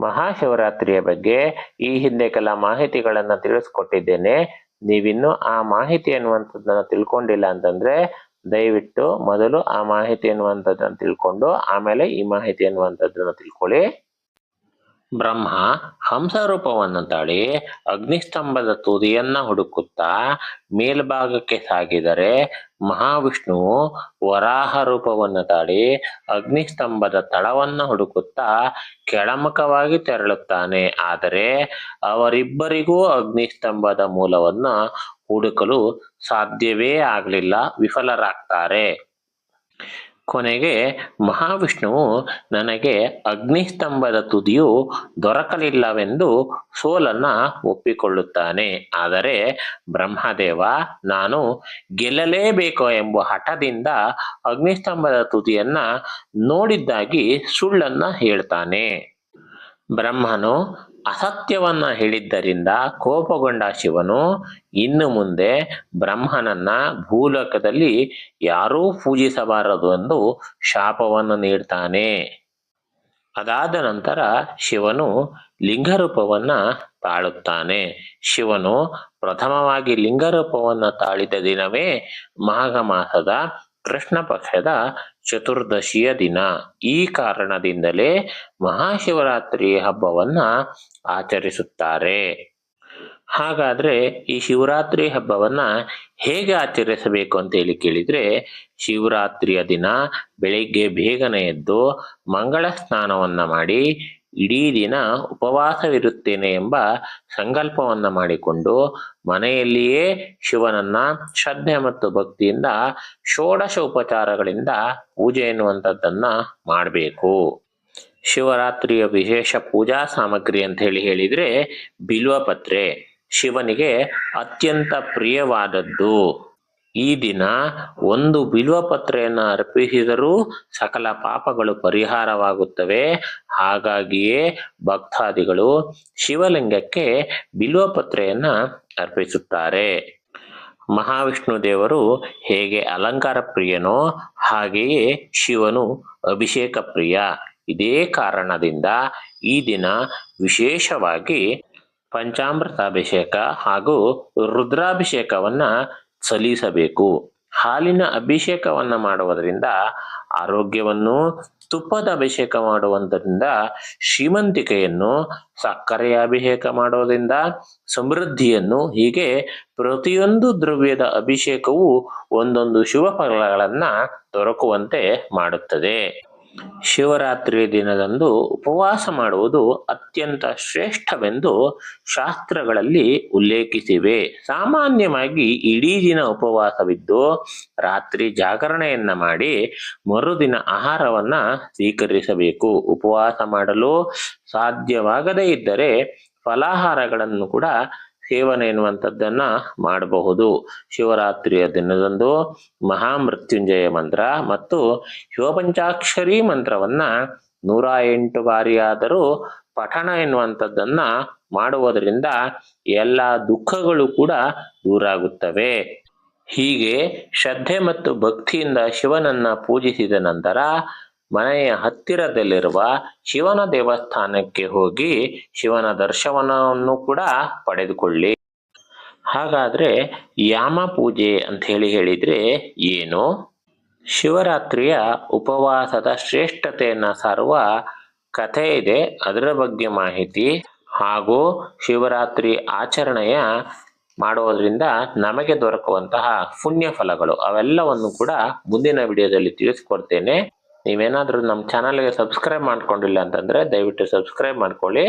ಮಹಾಶಿವರಾತ್ರಿಯ ಬಗ್ಗೆ ಈ ಹಿಂದೆ ಕೆಲ ಮಾಹಿತಿಗಳನ್ನ ತಿಳಿಸ್ಕೊಟ್ಟಿದ್ದೇನೆ. ನೀವಿನ್ನು ಆ ಮಾಹಿತಿ ಅನ್ನುವಂಥದ್ದನ್ನ ತಿಳ್ಕೊಂಡಿಲ್ಲ ಅಂತಂದ್ರೆ ದಯವಿಟ್ಟು ಮೊದಲು ಆ ಮಾಹಿತಿ ಅನ್ನುವಂಥದ್ದನ್ನ ತಿಳ್ಕೊಂಡು ಆಮೇಲೆ ಈ ಮಾಹಿತಿ ಅನ್ನುವಂಥದ್ದನ್ನ ತಿಳ್ಕೊಳ್ಳಿ. ಬ್ರಹ್ಮ ಹಂಸರೂಪವನ್ನು ತಾಳಿ ಅಗ್ನಿಸ್ತಂಭದ ತುದಿಯನ್ನ ಹುಡುಕುತ್ತಾ ಮೇಲ್ಭಾಗಕ್ಕೆ ಸಾಗಿದರೆ ಮಹಾವಿಷ್ಣುವು ವರಾಹ ರೂಪವನ್ನು ತಾಳಿ ಅಗ್ನಿಸ್ತಂಭದ ತಳವನ್ನು ಹುಡುಕುತ್ತಾ ಕೆಳಮುಖವಾಗಿ ತೆರಳುತ್ತಾನೆ. ಆದರೆ ಅವರಿಬ್ಬರಿಗೂ ಅಗ್ನಿಸ್ತಂಭದ ಮೂಲವನ್ನು ಹುಡುಕಲು ಸಾಧ್ಯವೇ ಆಗಲಿಲ್ಲ. ವಿಫಲರಾಗ್ತಾರೆ. ಕೊನೆಗೆ ಮಹಾವಿಷ್ಣುವು ನನಗೆ ಅಗ್ನಿಸ್ತಂಭದ ತುದಿಯು ದೊರಕಲಿಲ್ಲವೆಂದು ಸೋಲನ್ನ ಒಪ್ಪಿಕೊಳ್ಳುತ್ತಾನೆ. ಆದರೆ ಬ್ರಹ್ಮದೇವ, ನಾನು ಗೆಲ್ಲಲೇಬೇಕು ಎಂಬ ಹಠದಿಂದ ಅಗ್ನಿಸ್ತಂಭದ ತುದಿಯನ್ನ ನೋಡಿದ್ದಾಗಿ ಸುಳ್ಳನ್ನ ಹೇಳ್ತಾನೆ. ಬ್ರಹ್ಮನು ಅಸತ್ಯವನ್ನ ಹೇಳಿದ್ದರಿಂದ ಕೋಪಗೊಂಡ ಶಿವನು ಇನ್ನು ಮುಂದೆ ಬ್ರಹ್ಮನನ್ನ ಭೂಲೋಕದಲ್ಲಿ ಯಾರೂ ಪೂಜಿಸಬಾರದು ಎಂದು ಶಾಪವನ್ನು ನೀಡ್ತಾನೆ. ಅದಾದ ನಂತರ ಶಿವನು ಲಿಂಗರೂಪವನ್ನ ತಾಳುತ್ತಾನೆ. ಶಿವನು ಪ್ರಥಮವಾಗಿ ಲಿಂಗರೂಪವನ್ನ ತಾಳಿದ ದಿನವೇ ಮಾಘ ಮಾಸದ ಕೃಷ್ಣ ಪಕ್ಷದ ಚತುರ್ದಶಿಯ ದಿನ. ಈ ಕಾರಣದಿಂದಲೇ ಮಹಾಶಿವರಾತ್ರಿ ಹಬ್ಬವನ್ನ ಆಚರಿಸುತ್ತಾರೆ. ಹಾಗಾದ್ರೆ ಈ ಶಿವರಾತ್ರಿ ಹಬ್ಬವನ್ನ ಹೇಗೆ ಆಚರಿಸಬೇಕು ಅಂತ ಹೇಳಿ ಕೇಳಿದ್ರೆ, ಶಿವರಾತ್ರಿಯ ದಿನ ಬೆಳಿಗ್ಗೆ ಬೇಗನೆ ಎದ್ದು ಮಂಗಳ ಸ್ನಾನವನ್ನ ಮಾಡಿ ಇಡೀ ದಿನ ಉಪವಾಸವಿರುತ್ತೇನೆ ಎಂಬ ಸಂಕಲ್ಪವನ್ನ ಮಾಡಿಕೊಂಡು ಮನೆಯಲ್ಲಿಯೇ ಶಿವನನ್ನ ಶ್ರದ್ಧೆ ಮತ್ತು ಭಕ್ತಿಯಿಂದ ಷೋಡಶ ಉಪಚಾರಗಳಿಂದ ಪೂಜೆ ಎನ್ನುವಂಥದ್ದನ್ನ ಮಾಡಬೇಕು. ಶಿವರಾತ್ರಿಯ ವಿಶೇಷ ಪೂಜಾ ಸಾಮಗ್ರಿ ಅಂತ ಹೇಳಿ ಹೇಳಿದ್ರೆ ಬಿಲ್ವಪತ್ರೆ. ಶಿವನಿಗೆ ಅತ್ಯಂತ ಪ್ರಿಯವಾದದ್ದು. ಈ ದಿನ ಒಂದು ಬಿಲ್ವಪತ್ರೆಯನ್ನು ಅರ್ಪಿಸಿದರೂ ಸಕಲ ಪಾಪಗಳು ಪರಿಹಾರವಾಗುತ್ತವೆ. ಹಾಗಾಗಿಯೇ ಭಕ್ತಾದಿಗಳು ಶಿವಲಿಂಗಕ್ಕೆ ಬಿಲ್ವಪತ್ರೆಯನ್ನ ಅರ್ಪಿಸುತ್ತಾರೆ. ಮಹಾವಿಷ್ಣು ದೇವರು ಹೇಗೆ ಅಲಂಕಾರ ಪ್ರಿಯನೋ ಹಾಗೆಯೇ ಶಿವನು ಅಭಿಷೇಕ ಪ್ರಿಯ. ಇದೇ ಕಾರಣದಿಂದ ಈ ದಿನ ವಿಶೇಷವಾಗಿ ಪಂಚಾಮೃತಾಭಿಷೇಕ ಹಾಗೂ ರುದ್ರಾಭಿಷೇಕವನ್ನ ಸಲ್ಲಿಸಬೇಕು ಹಾಲಿನ ಅಭಿಷೇಕವನ್ನ ಮಾಡುವುದರಿಂದ ಆರೋಗ್ಯವನ್ನು, ತುಪ್ಪದ ಅಭಿಷೇಕ ಮಾಡುವುದರಿಂದ ಶ್ರೀಮಂತಿಕೆಯನ್ನು, ಸಕ್ಕರೆಯ ಅಭಿಷೇಕ ಮಾಡುವುದರಿಂದ ಸಮೃದ್ಧಿಯನ್ನು, ಹೀಗೆ ಪ್ರತಿಯೊಂದು ದ್ರವ್ಯದ ಅಭಿಷೇಕವು ಒಂದೊಂದು ಶುಭ ಫಲಗಳನ್ನ ದೊರಕುವಂತೆ ಮಾಡುತ್ತದೆ. ಶಿವರಾತ್ರಿ ದಿನದಂದು ಉಪವಾಸ ಮಾಡುವುದು ಅತ್ಯಂತ ಶ್ರೇಷ್ಠವೆಂದು ಶಾಸ್ತ್ರಗಳಲ್ಲಿ ಉಲ್ಲೇಖಿಸಿವೆ. ಸಾಮಾನ್ಯವಾಗಿ ಇಡೀ ದಿನ ಉಪವಾಸವಿದ್ದು ರಾತ್ರಿ ಜಾಗರಣೆಯನ್ನ ಮಾಡಿ ಮರುದಿನ ಆಹಾರವನ್ನ ಸ್ವೀಕರಿಸಬೇಕು. ಉಪವಾಸ ಮಾಡಲು ಸಾಧ್ಯವಾಗದೇ ಇದ್ದರೆ ಫಲಾಹಾರಗಳನ್ನು ಕೂಡ ಸೇವನೆ ಎನ್ನುವಂಥದ್ದನ್ನ ಮಾಡಬಹುದು. ಶಿವರಾತ್ರಿಯ ದಿನದಂದು ಮಹಾಮೃತ್ಯುಂಜಯ ಮಂತ್ರ ಮತ್ತು ಶಿವಪಂಚಾಕ್ಷರಿ ಮಂತ್ರವನ್ನ ನೂರ ಎಂಟು ಬಾರಿಯಾದರೂ ಪಠಣ ಎನ್ನುವಂಥದ್ದನ್ನ ಮಾಡುವುದರಿಂದ ಎಲ್ಲ ದುಃಖಗಳು ಕೂಡ ದೂರಾಗುತ್ತವೆ. ಹೀಗೆ ಶ್ರದ್ಧೆ ಮತ್ತು ಭಕ್ತಿಯಿಂದ ಶಿವನನ್ನ ಪೂಜಿಸಿದ ನಂತರ ಮನೆಯ ಹತ್ತಿರದಲ್ಲಿರುವ ಶಿವನ ದೇವಸ್ಥಾನಕ್ಕೆ ಹೋಗಿ ಶಿವನ ದರ್ಶನವನ್ನು ಕೂಡ ಪಡೆದುಕೊಳ್ಳಿ. ಹಾಗಾದ್ರೆ ಯಾಮ ಪೂಜೆ ಅಂತ ಹೇಳಿ ಹೇಳಿದ್ರೆ ಏನು? ಶಿವರಾತ್ರಿಯ ಉಪವಾಸದ ಶ್ರೇಷ್ಠತೆಯನ್ನು ಸಾರುವ ಕಥೆ ಇದೆ. ಅದರ ಬಗ್ಗೆ ಮಾಹಿತಿ ಹಾಗೂ ಶಿವರಾತ್ರಿ ಆಚರಣೆಯ ಮಾಡುವುದರಿಂದ ನಮಗೆ ದೊರಕುವಂತಹ ಪುಣ್ಯ ಫಲಗಳು ಅವೆಲ್ಲವನ್ನು ಕೂಡ ಮುಂದಿನ ವಿಡಿಯೋದಲ್ಲಿ ತಿಳಿಸ್ಕೊಡ್ತೇನೆ. ನೀವೇನಾದ್ರೂ ನಮ್ಮ ಚಾನಲ್ಗೆ ಸಬ್ಸ್ಕ್ರೈಬ್ ಮಾಡ್ಕೊಂಡಿಲ್ಲ ಅಂತಂದ್ರೆ ದಯವಿಟ್ಟು ಸಬ್ಸ್ಕ್ರೈಬ್ ಮಾಡ್ಕೊಳ್ಳಿ.